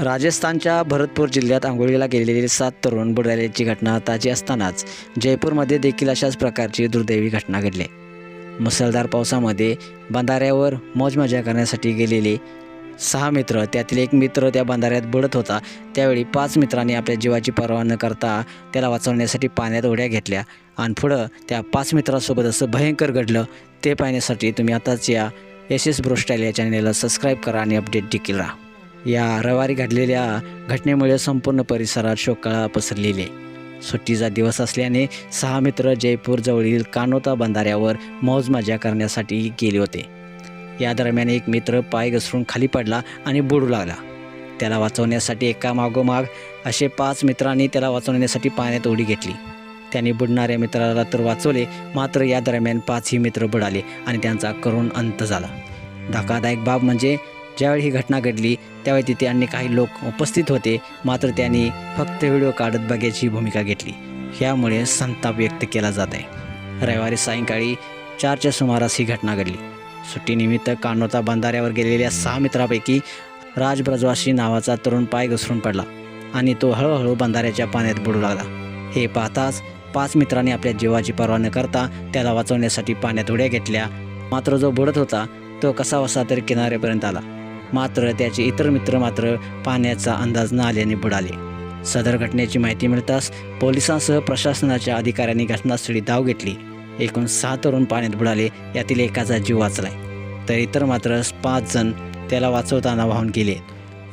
राजस्थानच्या भरतपूर जिल्ह्यात आंघोळीला गेलेले सात तरुण बुडाल्याची घटना ताजी असतानाच जयपूरमध्ये देखील अशाच प्रकारची दुर्दैवी घटना घडली. मुसळधार पावसामध्ये बंधाऱ्यावर मौजमजा करण्यासाठी गेलेले सहा मित्र त्यातील एक मित्र त्या बंधाऱ्यात बुडत होता. त्यावेळी पाच मित्रांनी आपल्या जीवाची पर्वा न करता त्याला वाचवण्यासाठी पाण्यात उड्या घेतल्या आणि पुढं त्या पाच मित्रासोबत असं भयंकर घडलं ते पाहण्यासाठी तुम्ही आताच या एस एस ब्रोस्टाईल या चॅनेलला सबस्क्राईब करा आणि अपडेट देखील राहा. या रविवारी घडलेल्या घटनेमुळे संपूर्ण परिसरात शोककळा पसरलेली आहे. सुट्टीचा दिवस असल्याने सहा मित्र जयपूरजवळील कानोता बंधाऱ्यावर मौज मजा करण्यासाठी गेले होते. या दरम्यान एक मित्र पाय घसरून खाली पडला आणि बुडू लागला. त्याला वाचवण्यासाठी एका मागोमाग असे पाच मित्रांनी त्याला वाचवण्यासाठी पाण्यात उडी घेतली. त्यांनी बुडणाऱ्या मित्राला तर वाचवले मात्र या दरम्यान पाचही मित्र बुडाले आणि त्यांचा करुण अंत झाला. धक्कादायक बाब म्हणजे ज्यावेळी ही घटना घडली त्यावेळी तिथे अन्य काही लोक उपस्थित होते. मात्र त्यांनी फक्त व्हिडिओ काढत बघायची भूमिका घेतली. ह्यामुळे संताप व्यक्त केला जात आहे. रविवारी सायंकाळी चारच्या सुमारास ही घटना घडली. सुट्टीनिमित्त कानोता बंधाऱ्यावर गेलेल्या सहा मित्रापैकी राजब्रजवासी नावाचा तरुण पाय घसरून पडला आणि तो हळूहळू बंधाऱ्याच्या पाण्यात बुडू लागला. हे पाहताच पाच मित्रांनी आपल्या जीवाची पर्वा न करता त्याला वाचवण्यासाठी पाण्यात उड्या घेतल्या. मात्र जो बुडत होता तो कसा वसा तरी किनाऱ्यापर्यंत आला. मात्र त्याचे इतर मित्र मात्र पाण्याचा अंदाज न आल्याने बुडाले. सदर घटनेची माहिती मिळताच पोलिसांसह प्रशासनाच्या अधिकाऱ्यांनी घटनास्थळी धाव घेतली. एकूण सहा तरुण पाण्यात बुडाले यातील एकाचा जीव वाचलाय. तर इतर मात्र पाच जण त्याला वाचवताना वाहून गेले.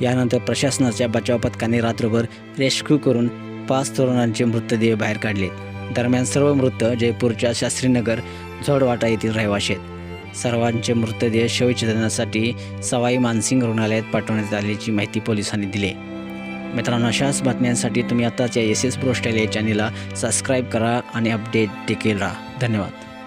यानंतर प्रशासनाच्या बचाव पथकाने रात्रभर रेस्क्यू करून पाच तरुणांचे मृतदेह बाहेर काढले. दरम्यान सर्व मृत जयपूरच्या शास्त्रीनगर झोडवाटा येथील रहिवाशी आहेत. सर्वांचे मृतदेह शवविच्छेदनासाठी सवाई मानसिंग रुग्णालयात पाठवण्यात आल्याची माहिती पोलिसांनी दिली. मित्रांनो अशाच बातम्यांसाठी तुम्ही आताच या एस एस प्रोस्टाईल या चॅनेलला सबस्क्राईब करा आणि अपडेट देखील राहा. धन्यवाद.